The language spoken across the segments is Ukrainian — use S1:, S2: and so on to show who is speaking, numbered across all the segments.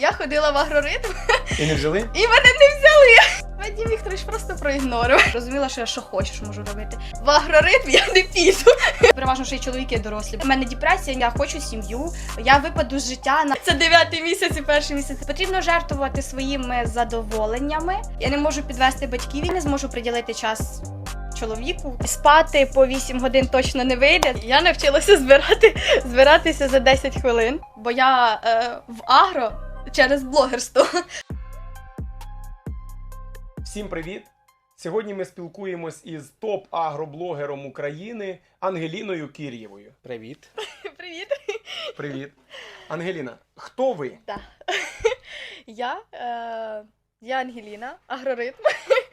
S1: Я ходила в агроритм
S2: І не взяли?
S1: і мене не взяли. Вадим Вікторович просто проігнорив. Розуміла, що я що хочеш можу робити. В агроритм я не піду. Переважно, що і чоловіки дорослі. У мене депресія, я хочу сім'ю. Я випаду з життя на це дев'ятий місяць і перший місяць. Потрібно жертвувати своїми задоволеннями. Я не можу підвести батьків, і не зможу приділити час. Чоловіку спати по 8 годин точно не вийде. Я навчилася збирати збиратися за 10 хвилин, бо я е, в агро через блогерство.
S2: Всім привіт! Сьогодні ми спілкуємось із топ-агроблогером України Ангеліною Кір'євою. Привіт.
S1: Привіт.
S2: Привіт. Ангеліна, хто ви?
S1: Так. Я, е, я Ангеліна, агроритм.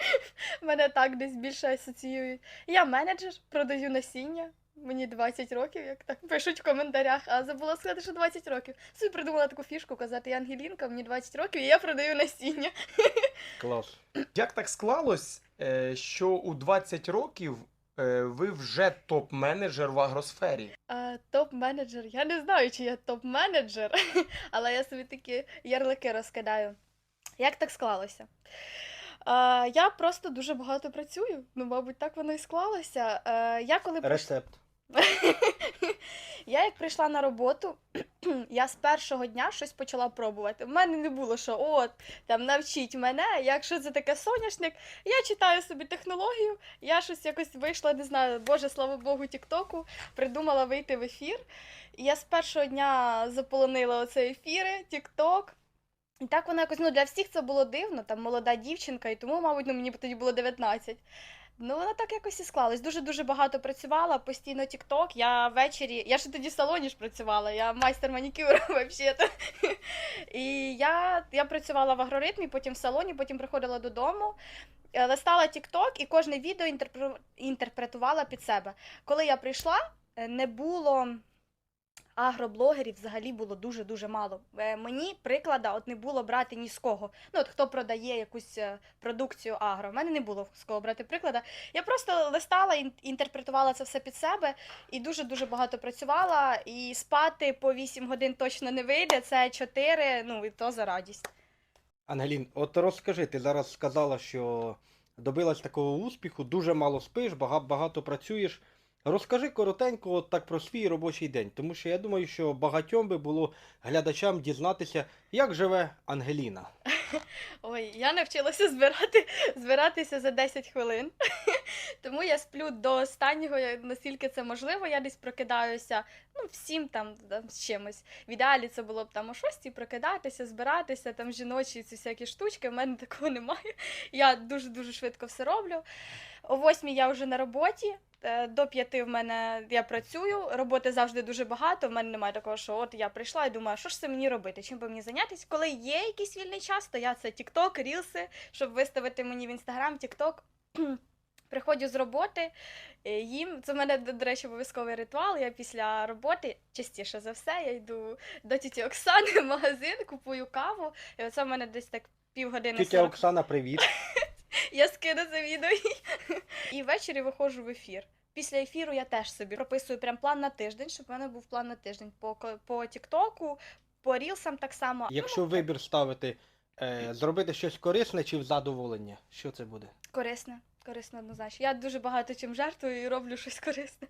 S1: Мене так десь більше асоціюють. Я менеджер, продаю насіння. Мені 20 років, як так пишуть в коментарях, а забула сказати, що 20 років. Собі придумала таку фішку казати, я Ангелінка, мені 20 років, і я продаю насіння.
S3: Клас.
S2: Як так склалось, е, що у 20 років е, ви вже топ-менеджер в агросфері?
S1: А, топ-менеджер. Я не знаю, чи я топ-менеджер, але я собі такі ярлики розкидаю. Як так склалося? А, я просто дуже багато працюю. Ну, мабуть, так воно і склалося. А, я коли
S3: Рецепт.
S1: я як прийшла на роботу, я з першого дня щось почала пробувати. В мене не було, що от там навчіть мене. Якщо це таке соняшник, я читаю собі технологію. Я щось якось вийшла, не знаю, Боже, слава Богу, Тіктоку, придумала вийти в ефір. І я з першого дня заполонила оце ефіри, Тікток. І так воно якось ну, для всіх це було дивно, там молода дівчинка, і тому, мабуть, ну, мені тоді було 19. Ну, вона так якось і склалась. Дуже-дуже багато працювала, постійно тік-ток. Я ввечері. Я ще тоді в салоні ж працювала, я майстер манікюру взагалі. І я, я працювала в агроритмі, потім в салоні, потім приходила додому, е, листала тік-ток і кожне відео інтерпре- інтерпретувала під себе. Коли я прийшла, е, не було. Агроблогерів взагалі було дуже-дуже мало. Е, Мені приклада от не було брати ні з кого. Ну, от хто продає якусь е, продукцію агро. У мене не було з кого брати приклада. Я просто листала, інтерпретувала це все під себе і дуже-дуже багато працювала. І спати по 8 годин точно не вийде. Це 4, ну і то за радість.
S3: Ангелін, от розкажи, ти зараз сказала, що добилась такого успіху, дуже мало спиш, багато, багато працюєш. Розкажи коротенько от так про свій робочий день, тому що я думаю, що багатьом би було глядачам дізнатися, як живе Ангеліна.
S1: Ой, я навчилася збирати, збиратися за 10 хвилин. Тому я сплю до останнього, наскільки це можливо. Я десь прокидаюся ну, всім там, там з чимось. В ідеалі це було б там о 6 прокидатися, збиратися, там жіночі ці всякі штучки. У мене такого немає. Я дуже-дуже швидко все роблю. О 8 я вже на роботі. е, До 5 в мене я працюю, роботи завжди дуже багато. В мене немає такого, що от я прийшла і думаю, що ж це мені робити, чим би мені зайнятися. Коли є якийсь вільний час, то я це TikTok, рілси, щоб виставити мені в інстаграм, TikTok. Приходжу з роботи, е, їм. Це в мене, до до речі, обов'язковий ритуал. Я після роботи, частіше за все, я йду до тіті Оксани в магазин, купую каву. І оце в мене десь так півгодини.
S3: Тітя
S1: 40
S3: Оксана, привіт.
S1: я скину це відео. І ввечері виходжу в ефір. Після ефіру я теж собі прописую прям план на тиждень, щоб в мене був план на тиждень по, по Тіктоку, по рілсам так само.
S3: Якщо вибір ставити, е, зробити щось корисне чи в задоволення, що це буде?
S1: Корисне, корисне однозначно. Я дуже багато чим жертвую і роблю щось корисне.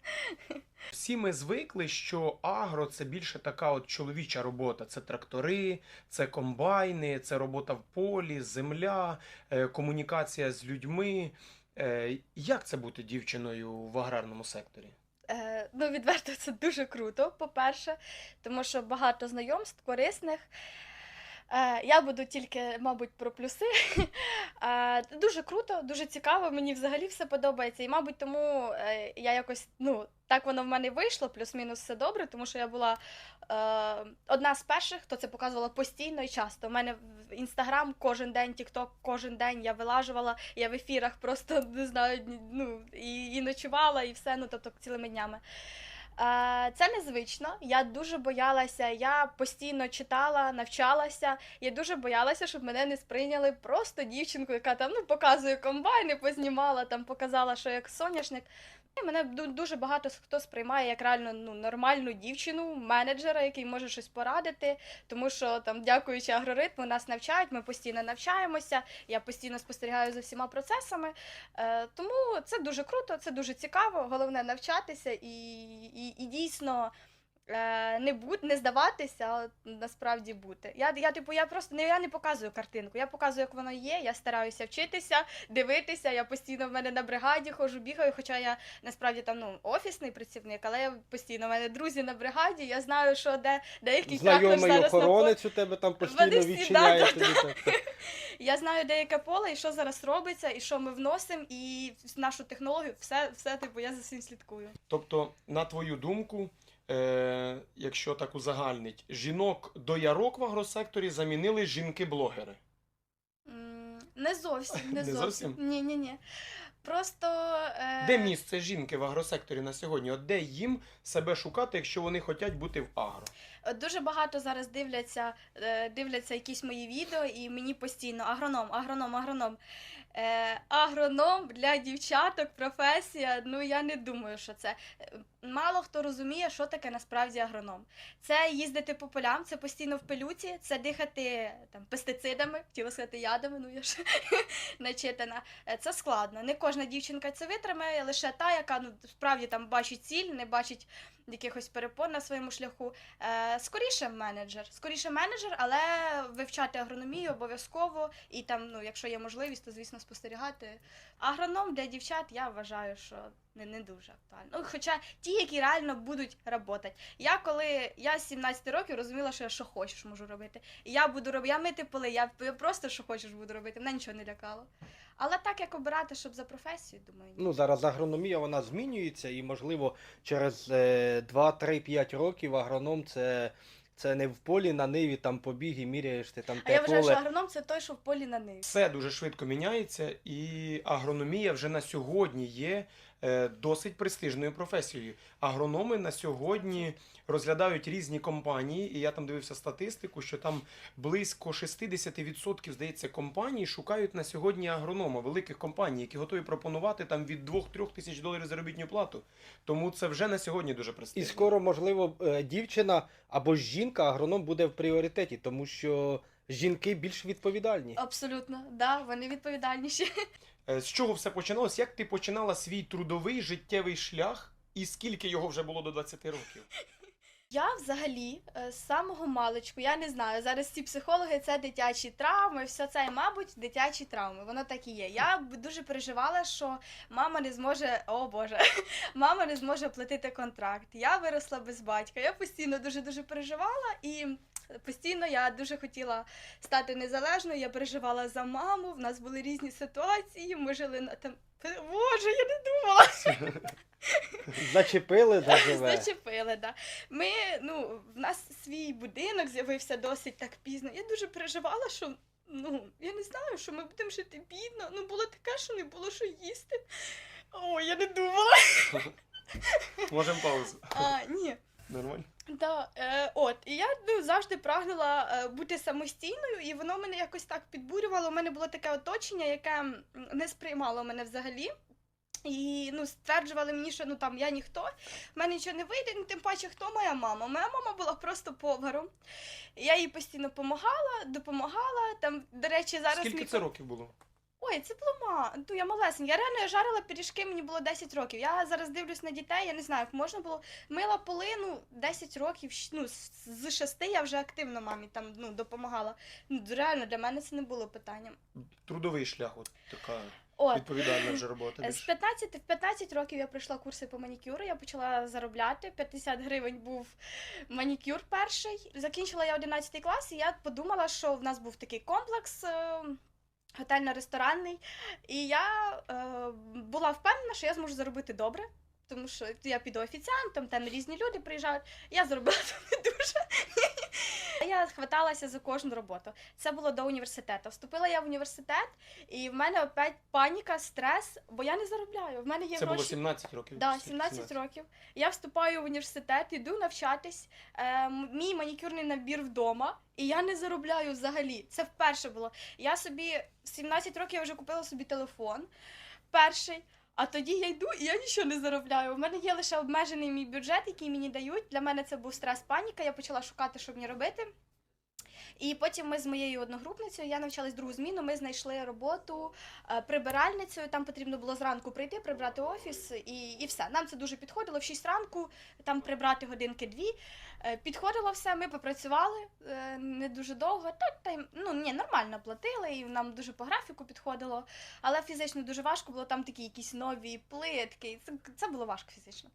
S2: Всі ми звикли, що агро це більше така от чоловіча робота. Це трактори, це комбайни, це робота в полі, земля, е, комунікація з людьми. Е, Як це бути дівчиною в аграрному секторі?
S1: Е, ну, відверто, це дуже круто, по-перше, тому що багато знайомств корисних. Е, я буду тільки, мабуть, про плюси. Е, дуже круто, дуже цікаво, мені взагалі все подобається. І, мабуть, тому е, я якось, ну, так воно в мене вийшло, плюс-мінус все добре, тому що я була одна з перших, хто це показувала постійно і часто. У мене в інстаграм кожен день, тікток кожен день я вилажувала, я в ефірах просто не знаю, ну, і, і ночувала, і все, ну тобто цілими днями. Е, Це незвично. Я дуже боялася. Я постійно читала, навчалася. Я дуже боялася, щоб мене не сприйняли просто дівчинку, яка там ну показує комбайни, познімала, там показала, що як соняшник. Мене дуже багато хто сприймає як реально ну, нормальну дівчину, менеджера, який може щось порадити. Тому що там, дякуючи агроритму, нас навчають, ми постійно навчаємося, я постійно спостерігаю за всіма процесами. Е, тому це дуже круто, це дуже цікаво. Головне навчатися і, і, і дійсно. Е, Не будь, не здаватися, а насправді бути. Я, я типу, я просто не я не показую картинку. Я показую, як воно є. Я стараюся вчитися, дивитися. Я постійно в мене на бригаді ходжу, бігаю. Хоча я насправді там ну офісний працівник, але я постійно в мене друзі на бригаді. Я знаю, що де деякий трактор
S3: Знайомий
S1: зараз
S3: охоронець у тебе там постійно відчиняє
S1: да,
S3: тобі. так.
S1: Я знаю деяке поле, і що зараз робиться, і що ми вносимо, і нашу технологію, все, все типу, я за всім слідкую.
S2: Тобто, на твою думку, е, якщо так узагальнить, жінок доярок в агросекторі замінили жінки-блогери.
S1: Не зовсім, не,
S2: Не
S1: зовсім. Ні, ні, ні. Просто е...
S2: Де місце жінки в агросекторі на сьогодні? От де їм себе шукати, якщо вони хочуть бути в агро?
S1: Дуже багато зараз дивляться, е, дивляться якісь мої відео, і мені постійно агроном, агроном, агроном. Е, агроном для дівчаток, професія. Ну я не думаю, що це. Е, Мало хто розуміє, що таке насправді агроном. Це їздити по полям, це постійно в пилюці, це дихати там пестицидами, хотіла сказати ядами, ну я ж начитана. Е, Це складно. Не кожна дівчинка це витримає, лише та, яка ну справді там бачить ціль, не бачить якихось перепон на своєму шляху. Е, скоріше менеджер. Скоріше менеджер, але вивчати агрономію обов'язково. І там, ну, якщо є можливість, то звісно спостерігати. Агроном для дівчат я вважаю, що не, не дуже актуально. Ну, хоча ті, які реально будуть працювати. Я коли я з 17 років розуміла, що я що хочеш можу робити. Я буду робити, я мити поли, я, просто що хочеш буду робити, мене нічого не лякало. Але так як обирати, щоб за професію, думаю, ні.
S3: Ну, зараз агрономія вона змінюється, і, можливо, через е, 2-3-5 років агроном це, це не в полі на ниві там побіг і міряєш ти там
S1: а я вважаю,
S3: поле.
S1: що агроном це той, що в полі на ниві.
S2: Все дуже швидко міняється, і агрономія вже на сьогодні є досить престижною професією. Агрономи на сьогодні розглядають різні компанії, і я там дивився статистику, що там близько 60% здається компаній шукають на сьогодні агронома, великих компаній, які готові пропонувати там від 2-3 тисяч доларів заробітну плату. Тому це вже на сьогодні дуже
S3: І скоро, можливо, е, дівчина або жінка агроном буде в пріоритеті, тому що жінки більш відповідальні.
S1: Абсолютно, да, вони відповідальніші.
S2: Е, З чого все починалось? Як ти починала свій трудовий життєвий шлях, і скільки його вже було до 20 років?
S1: Я взагалі е, з самого маличку, я не знаю, зараз ці психологи це дитячі травми, все це, мабуть, дитячі травми. Воно так і є. Я дуже переживала, що мама не зможе, о Боже, мама не зможе платити контракт. Я виросла без батька. Я постійно дуже дуже переживала і. Постійно я дуже хотіла стати незалежною, я переживала за маму, в нас були різні ситуації, ми жили на там. Боже, я не думала.
S3: Зачепили, заживе.
S1: Зачепили, да. Ми, ну, в нас свій будинок з'явився досить так пізно. Я дуже переживала, що ну, я не знаю, що ми будемо жити бідно. Ну, було таке, що не було що їсти. О, я не думала.
S2: Можемо паузу.
S1: А, ні.
S2: Нормально.
S1: Да, е, от, і я ну, завжди прагнула е, бути самостійною, і воно мене якось так підбурювало. У мене було таке оточення, яке не сприймало мене взагалі. І ну, стверджували мені, що ну там я ніхто, в мене нічого не вийде, ну тим паче, хто моя мама. Моя мама була просто поваром. Я їй постійно допомагала, допомагала. Там, до речі, зараз
S2: Скільки
S1: мій
S2: це років було?
S1: Ой, це було ма. Ну я малесенька. Я реально я жарила пиріжки, мені було 10 років. Я зараз дивлюсь на дітей, я не знаю, як можна було. Мила поли, ну, 10 років, ну, з- з 6 я вже активно мамі там ну, допомагала. Ну, реально, для мене це не було питанням.
S2: Трудовий шлях, от така
S1: От.
S2: відповідальна вже робота.
S1: Е, З 15, в 15 років я пройшла курси по манікюру, я почала заробляти. 50 гривень був манікюр перший. Закінчила я 11 клас, і я подумала, що в нас був такий комплекс. Готельно-ресторанний, і я е, була впевнена, що я зможу заробити добре, тому що я піду офіціантом, там різні люди приїжджають. Я заробила там не дуже. Я хваталася за кожну роботу. Це було до університету. Вступила я в університет, і в мене опять паніка, стрес, бо я не заробляю. В мене є
S2: Це було
S1: гроші.
S2: 17 років.
S1: Да, 17 років. Я вступаю в університет, іду навчатись. Е, мій манікюрний набір вдома, і я не заробляю взагалі. Це вперше було. Я собі в 17 років я вже купила собі телефон. Перший. А тоді я йду і я нічого не заробляю. У мене є лише обмежений мій бюджет, який мені дають. Для мене це був стрес, паніка. Я почала шукати, що мені робити. І потім ми з моєю одногрупницею, я навчалась другу зміну. Ми знайшли роботу е, прибиральницею. Там потрібно було зранку прийти, прибрати офіс і, і все. Нам це дуже підходило. В 6 ранку там прибрати годинки дві. Е, Підходило все, ми попрацювали е, не дуже довго. Та, та ну ні, нормально платили, і нам дуже по графіку підходило. Але фізично дуже важко було там такі якісь нові плитки. Це, це було важко фізично.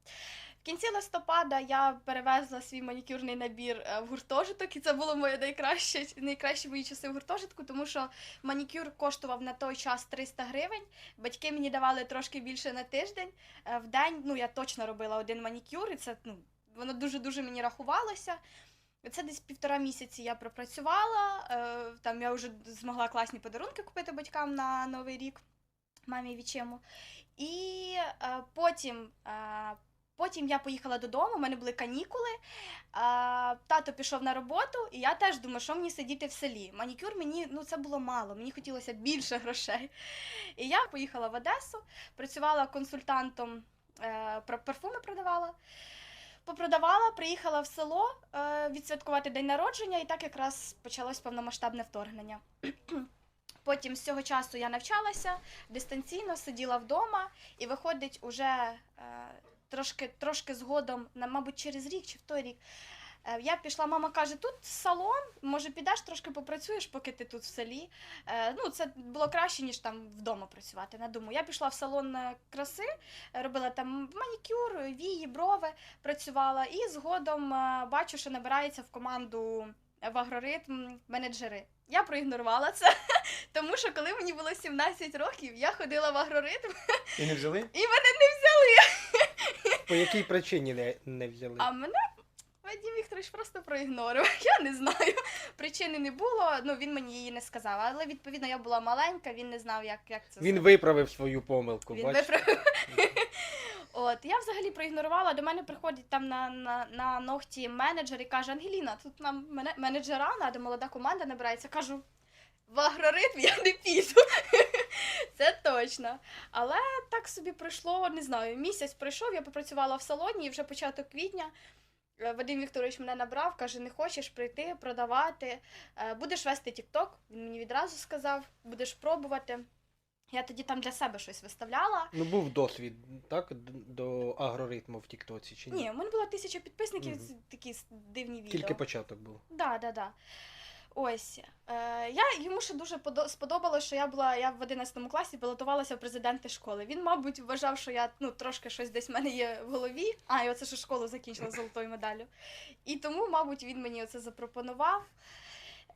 S1: В кінці листопада я перевезла свій манікюрний набір е, в гуртожиток, і це було моє найкраще, найкращі мої часи в гуртожитку, тому що манікюр коштував на той час 300 гривень. Батьки мені давали трошки більше на тиждень. Е, В день ну я точно робила один манікюр, і це ну воно дуже дуже мені рахувалося. Це десь півтора місяці я пропрацювала. е, Там я вже змогла класні подарунки купити батькам на Новий рік, мамі і. І е, потім, е, потім я поїхала додому, у мене були канікули. Тато пішов на роботу, і я теж думаю, що мені сидіти в селі. Манікюр мені ну це було мало, мені хотілося більше грошей. І я поїхала в Одесу, працювала консультантом, е, парфуми продавала. Попродавала, приїхала в село е, відсвяткувати день народження, і так якраз почалось повномасштабне вторгнення. Потім з цього часу я навчалася дистанційно, сиділа вдома, і виходить, уже е, трошки, трошки згодом, мабуть, через рік чи в той рік. Е, Я пішла, мама каже, тут салон, може підеш трошки попрацюєш, поки ти тут в селі. Е, Ну, це було краще, ніж там вдома працювати. На думаю. Я пішла в салон е, краси, робила там манікюр, вії, брови працювала, і згодом бачу, що набирається в команду в агроритм менеджери. Я проігнорувала це, тому що коли мені було 17 років, я ходила в агроритм,
S2: І не взяли?
S1: і мене не взяли.
S3: По якій причині не, не взяли?
S1: А мене Вадим Вікторович просто проігнорив. Я не знаю. Причини не було, ну він мені її не сказав. Але відповідно я була маленька, він не знав, як, як це
S3: Він
S1: зробити.
S3: виправив свою помилку,
S1: Він виправив. От, я взагалі проігнорувала. До мене приходить там на, на, на ногті менеджер і каже: Ангеліна, тут нам мене, менеджера надо, молода команда набирається. Кажу, в агроритм я не піду. Це точно. Але так собі пройшло, не знаю, місяць пройшов, я попрацювала в салоні і вже початок квітня. Е, Вадим Вікторович мене набрав, каже: не хочеш прийти, продавати, е, будеш вести Тікток. Він мені відразу сказав, будеш пробувати. Я тоді там для себе щось виставляла.
S3: Ну був досвід, так? До агроритму в Тіктоці чи ні?
S1: Ні, у мене було тисяча підписників, угу. такі дивні відео.
S3: Тільки початок був.
S1: Да, да, да. Ось. Е, я йому ще дуже подо- сподобалось, що я була я в 11 класі балотувалася в президенти школи. Він, мабуть, вважав, що я ну, трошки щось десь в мене є в голові. А, і оце що школу закінчила золотою медаллю. І тому, мабуть, він мені оце запропонував.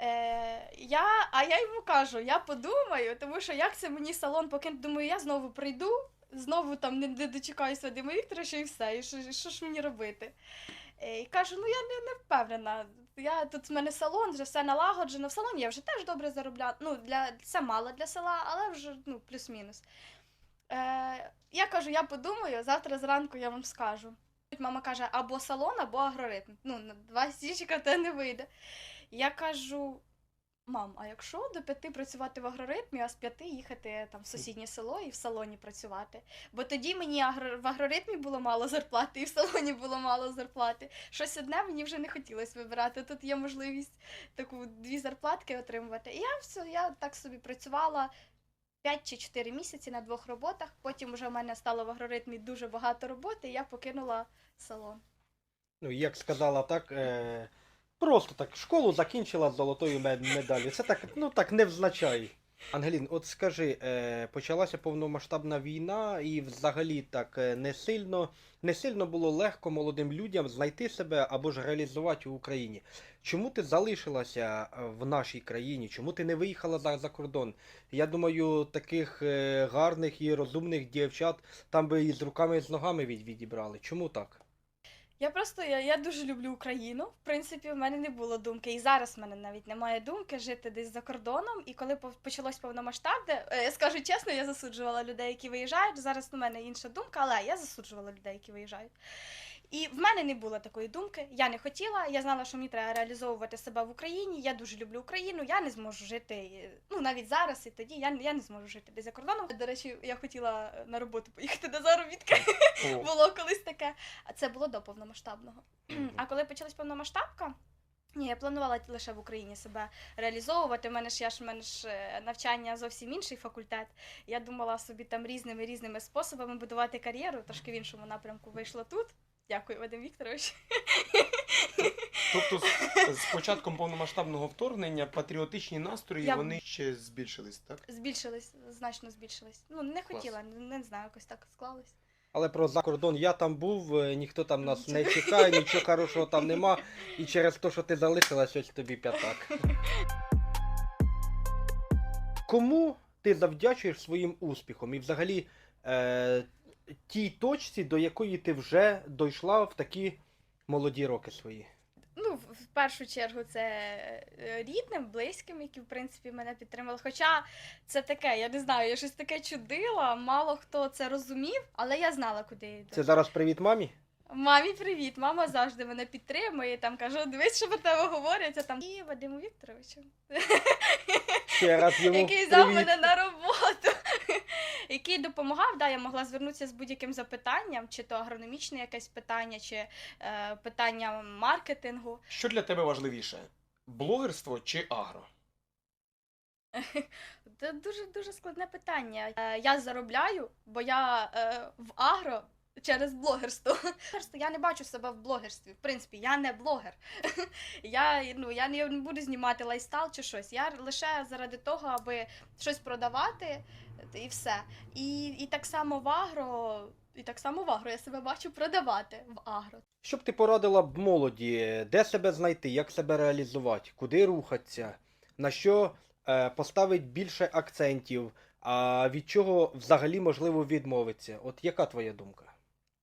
S1: Е, я, а я йому кажу, я подумаю, тому що як це мені салон покинути, думаю, я знову прийду, знову там не, не дочекаюся Вадима Вікторовича і все. І що, що ж мені робити? Е, І кажу, ну я не, не впевнена. Я тут в мене салон, вже все налагоджено. В салоні я вже теж добре заробляю. Ну, для це мало для села, але вже ну, плюс-мінус. Е, я кажу, я подумаю, завтра зранку я вам скажу. Мама каже, або салон, або агроритм. Ну, на два стічка те не вийде. Я кажу: мам, а якщо до п'яти працювати в агроритмі, а з п'яти їхати там в сусіднє село і в салоні працювати? Бо тоді мені агро... в агроритмі було мало зарплати, і в салоні було мало зарплати. Щось одне мені вже не хотілося вибирати. Тут є можливість таку дві зарплатки отримувати. І я все, я так собі працювала. 5 чи 4 місяці на двох роботах. Потім вже в мене стало в агроритмі дуже багато роботи, і я покинула салон.
S3: Ну, як сказала так, е, просто так школу закінчила з золотою мед- медаллю. Це так, ну так невзначай. Ангелін, от скажи, е, почалася повномасштабна війна, і взагалі так е, не сильно, не сильно було легко молодим людям знайти себе або ж реалізувати у Україні. Чому ти залишилася е, в нашій країні? Чому ти не виїхала за, за кордон? Я думаю, таких е, гарних і розумних дівчат там би і з руками і з ногами від, відібрали. Чому так?
S1: Я просто я, я дуже люблю Україну. В принципі, в мене не було думки, і зараз в мене навіть немає думки жити десь за кордоном. І коли почалось повномасштабне, е, скажу чесно, я засуджувала людей, які виїжджають. Зараз у мене інша думка, але я засуджувала людей, які виїжджають. І в мене не було такої думки. Я не хотіла. Я знала, що мені треба реалізовувати себе в Україні. Я дуже люблю Україну. Я не зможу жити. Ну навіть зараз і тоді я, я не зможу жити десь за кордоном. До речі, я хотіла на роботу поїхати на заробітки. Було колись таке. А це було до повномасштабного. А коли почалась повномасштабка, ні, я планувала лише в Україні себе реалізовувати. У мене ж я ж мене ж е, навчання зовсім інший факультет. Я думала собі там різними різними способами будувати кар'єру. Трошки в іншому напрямку вийшло тут. Дякую, Вадим Вікторович.
S2: Тобто з, з початком повномасштабного вторгнення патріотичні настрої
S1: Я-
S2: вони ще збільшились, так?
S1: Збільшились, значно збільшились. Ну, не хотіла, не, не знаю, якось так склалось.
S3: Але про закордон я там був, е, ніхто там нас не чекає, нічого хорошого там нема. І через те, що ти залишилась, ось тобі п'ятак. Кому ти завдячуєш своїм успіхом? І взагалі е, тій точці, до якої ти вже дійшла в такі молоді роки свої?
S1: Ну, в першу чергу, це е, рідним, близьким, які, в принципі, мене підтримали. Хоча це таке, я не знаю, я щось таке чудила, мало хто це розумів, але я знала, куди я йду.
S3: Це зараз привіт мамі?
S1: Мамі, привіт! Мама завжди мене підтримує. Там кажу, дивись, що про тебе говорять, а там і Вадиму Вікторовичу,
S3: Ще раз йому
S1: який взяв
S3: привіт.
S1: мене на роботу, який допомагав. Да, я могла звернутися з будь-яким запитанням, чи то агрономічне якесь питання, чи е, питання маркетингу.
S2: Що для тебе важливіше? Блогерство чи агро?
S1: Це дуже дуже складне питання. Е, Я заробляю, бо я е, в агро. Через блогерство. Блогерство, Я не бачу себе в блогерстві. В принципі, я не блогер. Я, ну, я не буду знімати лайфстайл чи щось. Я лише заради того, аби щось продавати і все. І, і так само в агро, і так само в агро я себе бачу продавати в агро.
S3: Що б ти порадила б молоді, де себе знайти, як себе реалізувати, куди рухатися, на що е, поставить більше акцентів, а від чого взагалі можливо відмовитися? От яка твоя думка?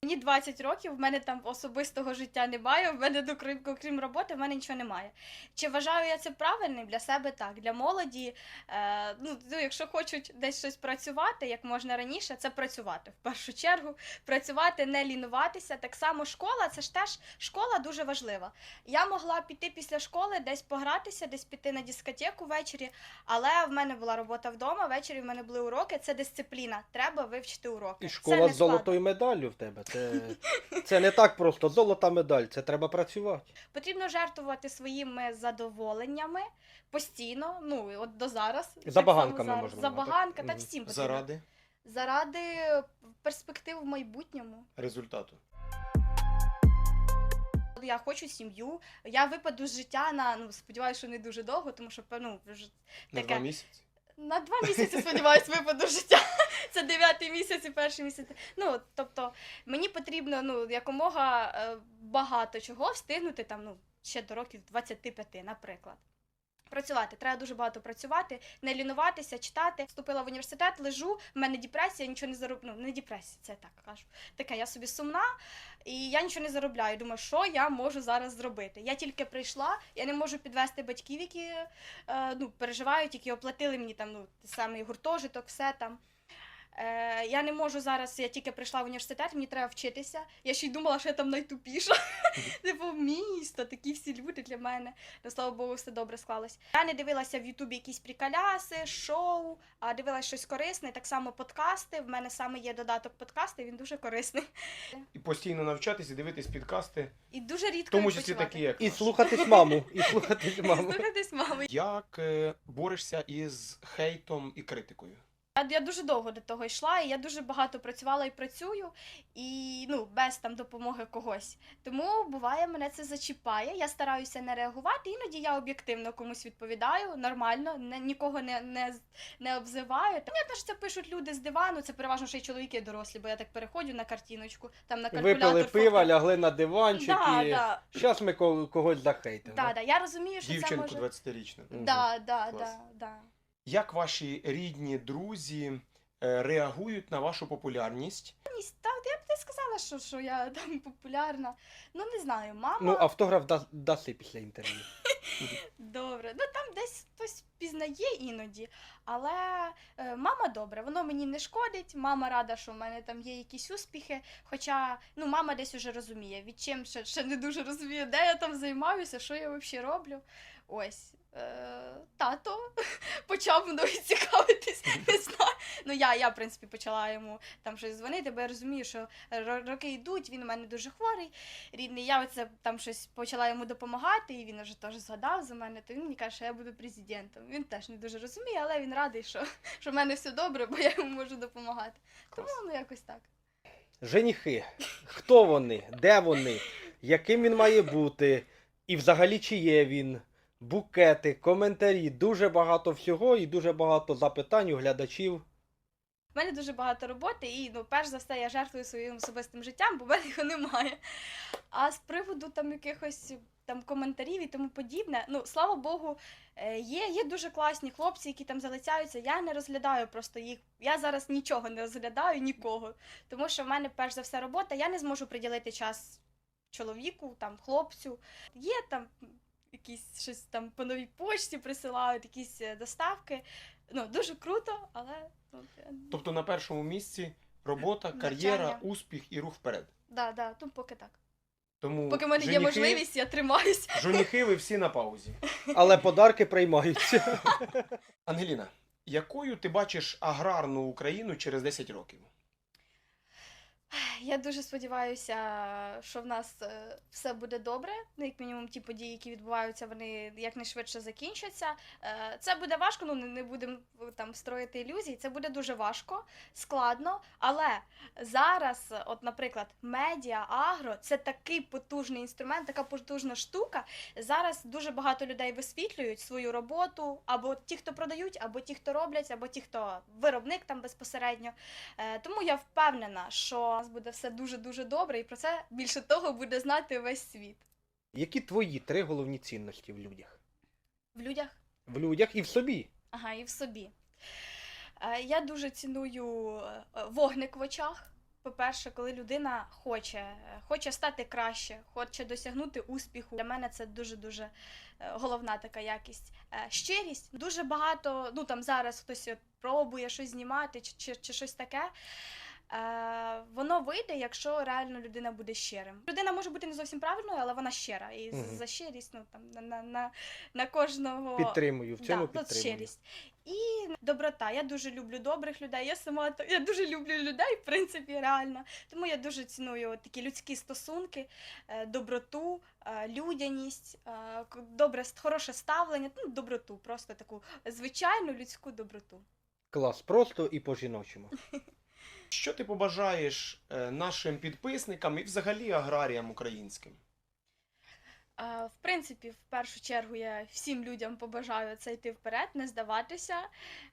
S1: Мені 20 років, в мене там особистого життя немає, в мене до крім, крім роботи, в мене нічого немає. Чи вважаю я це правильним для себе так? Для молоді, е, ну, ну, якщо хочуть десь щось працювати, як можна раніше, це працювати в першу чергу. Працювати, не лінуватися. Так само школа, це ж теж школа дуже важлива. Я могла піти після школи, десь погратися, десь піти на дискотеку ввечері, але в мене була робота вдома, ввечері в мене були уроки, це дисципліна. Треба вивчити уроки.
S3: І школа з золотою медаллю в тебе. Це, це не так просто. Золота медаль, це треба працювати.
S1: Потрібно жертвувати своїми задоволеннями постійно, ну от до зараз. так
S3: Забаганками,
S1: само зараз.
S3: можливо,
S1: Забаганка,
S3: так?
S1: так
S3: Мгм.
S1: всім потрібно.
S2: Заради
S1: Заради перспектив в майбутньому.
S2: результату.
S1: Я хочу сім'ю. Я випаду з життя на ну сподіваюся, що не дуже довго, тому що ну, вже
S2: На
S1: Таке.
S2: два місяці.
S1: На два місяці сподіваюся, випаду життя. Це дев'ятий місяць і перший місяць. Ну тобто мені потрібно ну якомога е, багато чого встигнути там ну ще до років 25, наприклад. Працювати, треба дуже багато працювати, не лінуватися, читати. Вступила в університет, лежу, в мене депресія, нічого не зароблю. Ну, не депресія, це так кажу. Таке, я собі сумна, і я нічого не заробляю. Думаю, що я можу зараз зробити. Я тільки прийшла, я не можу підвести батьків, які е, ну, переживають, які оплатили мені там ну, самий гуртожиток, все там. Е, я не можу зараз, я тільки прийшла в університет, мені треба вчитися. Я ще й думала, що я там найтупіша. Типу, місто, такі всі люди для мене. Ну, слава Богу, все добре склалось. Я не дивилася в Ютубі якісь приколяси, шоу, а дивилася щось корисне, так само подкасти. В мене саме є додаток подкасти, він дуже корисний.
S2: І постійно навчатись і дивитись підкасти,
S1: І дуже
S2: в
S1: рідко
S2: тому числі
S1: відпочивати.
S2: такі, як
S3: І
S2: наш.
S3: слухатись маму, і слухатись маму.
S1: Слухатись мами.
S2: Як е, борешся із хейтом і критикою?
S1: Я, я дуже довго до того йшла, і я дуже багато працювала і працюю, і ну, без там допомоги когось. Тому буває, мене це зачіпає. Я стараюся не реагувати. Іноді я об'єктивно комусь відповідаю, нормально, не, нікого не, не, не обзиваю. Понятно, що це пишуть люди з дивану, це переважно ще й чоловіки дорослі, бо я так переходжу на картиночку, там на калькулятор.
S3: Випили пива, лягли на диванчик
S1: Да,
S3: і
S1: да,
S3: зараз ми ко- когось захейтимо.
S1: да, да. Я розумію, що це
S2: Дівчинку
S1: може.
S2: 20-річну.
S3: Мгм.
S1: Да, да,
S2: Клас.
S1: да, да.
S2: Як ваші рідні друзі е, реагують на вашу популярність?
S1: Ні, Та я б не сказала, що, що я там популярна. Ну не знаю, мама.
S3: Ну, автограф да- даси після інтерв'ю.
S1: Добре. Ну там десь хтось пізнає іноді, але е, мама добре, воно мені не шкодить. Мама рада, що в мене там є якісь успіхи. Хоча ну, мама десь уже розуміє, від чим ще, ще не дуже розуміє, де я там займаюся, що я взагалі роблю. Ось. Е, тато почав мною цікавитись, не знаю. Ну, я, я, в принципі, почала йому там щось дзвонити, бо я розумію, що роки йдуть, він у мене дуже хворий, рідний. Я оце там щось почала йому допомагати, і він вже теж згадав за мене, то він мені каже, що я буду президентом. Він теж не дуже розуміє, але він радий, що, що в мене все добре, бо я йому можу допомагати. Тому ну якось так.
S3: Женіхи. Хто вони? Де вони? Яким він має бути? І взагалі чи є він? Букети, коментарі, дуже багато всього і дуже багато запитань у глядачів.
S1: У мене дуже багато роботи, і ну, перш за все, я жертвую своїм особистим життям, бо в мене його немає. А з приводу там якихось там коментарів і тому подібне, ну слава Богу, е, є, є дуже класні хлопці, які там залицяються. Я не розглядаю просто їх. Я зараз нічого не розглядаю, нікого. Тому що в мене перш за все робота, я не зможу приділити час чоловіку, там, хлопцю. Є там якісь щось там по новій почті присилають, якісь е, доставки. Ну, дуже круто, але ну,
S2: Тобто на першому місці робота,
S1: Навчання.
S2: кар'єра, успіх і рух вперед.
S1: Да, да, ну поки так.
S2: Тому
S1: Поки в мене є
S2: женихи-
S1: можливість, я тримаюсь.
S2: Женихи, ви всі на паузі.
S3: Але подарки приймаються.
S2: Ангеліна, якою ти бачиш аграрну Україну через 10 років?
S1: Я дуже сподіваюся, що в нас е, все буде добре. Ну, як мінімум, ті події, які відбуваються, вони якнайшвидше закінчаться. Е, Це буде важко, ну не- будемо е, там строїти ілюзій. Це буде дуже важко, складно. Але зараз, от, наприклад, медіа, агро це такий потужний інструмент, така потужна штука. Зараз дуже багато людей висвітлюють свою роботу, або ті, хто продають, або ті, хто роблять, або ті, хто виробник там безпосередньо. Тому я впевнена, що нас буде все дуже дуже добре, і про це більше того буде знати весь світ.
S3: Які твої три головні цінності в людях?
S1: В людях,
S3: В людях і в собі.
S1: ага, і в собі. Е, Я дуже ціную е, вогник в очах. По-перше, коли людина хоче, хоче стати краще, хоче досягнути успіху. Для мене це дуже дуже головна така якість. Е, Щирість. Дуже багато, ну там зараз хтось пробує щось знімати чи, чи, чи щось таке. Е, воно вийде, якщо реально людина буде щирим. Людина може бути не зовсім правильною, але вона щира. І
S3: Мгм.
S1: за щирість, ну там на, на, на, на кожного
S3: Підтримую. В цьому
S1: да,
S3: підтримую.
S1: щирість. І доброта. Я дуже люблю добрих людей. Я сама я дуже люблю людей, в принципі, реально. Тому я дуже ціную такі людські стосунки, е, доброту, е, людяність, добре, хороше ставлення, ну, доброту, просто таку звичайну людську доброту.
S3: Клас, просто і по-жіночому.
S2: Що ти побажаєш е, нашим підписникам і взагалі аграріям українським?
S1: В принципі, в першу чергу я всім людям побажаю це йти вперед, не здаватися.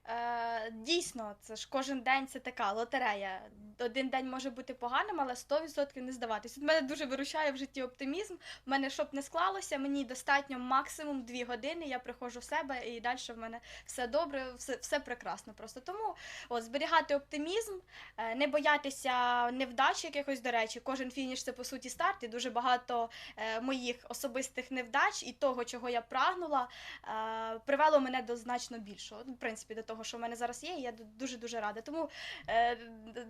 S1: Е, Дійсно, це ж кожен день це така лотерея. Один день може бути поганим, але 100% не здаватися. От мене дуже вирушає в житті оптимізм. У мене щоб не склалося, мені достатньо максимум 2 години. Я приходжу в себе і далі в мене все добре, все, все прекрасно. Просто тому от, зберігати оптимізм, е, не боятися невдач якихось, до речі, кожен фініш це по суті старт, і дуже багато е, моїх особистих невдач і того, чого я прагнула, е, привело мене до значно більшого. Ну, В принципі, до того, що в мене зараз є, і я дуже дуже рада. Тому е,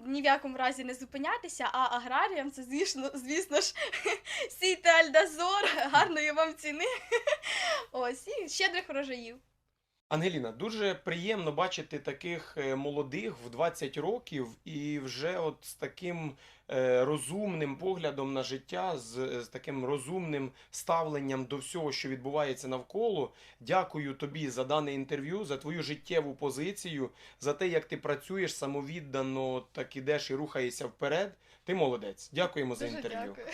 S1: ні в якому разі не зупинятися, а аграріям це звісно, звісно ж, сійте альдазор, гарної вам ціни. Ось і щедрих врожаїв.
S2: Ангеліна, дуже приємно бачити таких е, молодих в 20 років і вже от з таким е, розумним поглядом на життя, з, з таким розумним ставленням до всього, що відбувається навколо. Дякую тобі за дане інтерв'ю, за твою життєву позицію, за те, як ти працюєш самовіддано, так ідеш і рухаєшся вперед. Ти молодець. Дякуємо за інтерв'ю.
S1: дякую.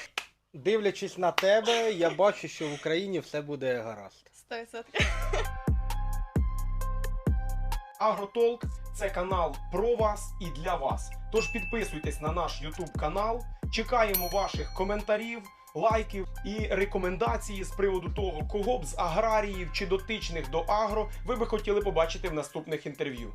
S3: Дивлячись на тебе, я бачу, що в Україні все буде гаразд.
S1: 100%.
S2: Агротолк це канал про вас і для вас. Тож підписуйтесь на наш YouTube канал. Чекаємо ваших коментарів, лайків і рекомендації з приводу того, кого б з аграріїв чи дотичних до агро ви би хотіли побачити в наступних інтерв'ю.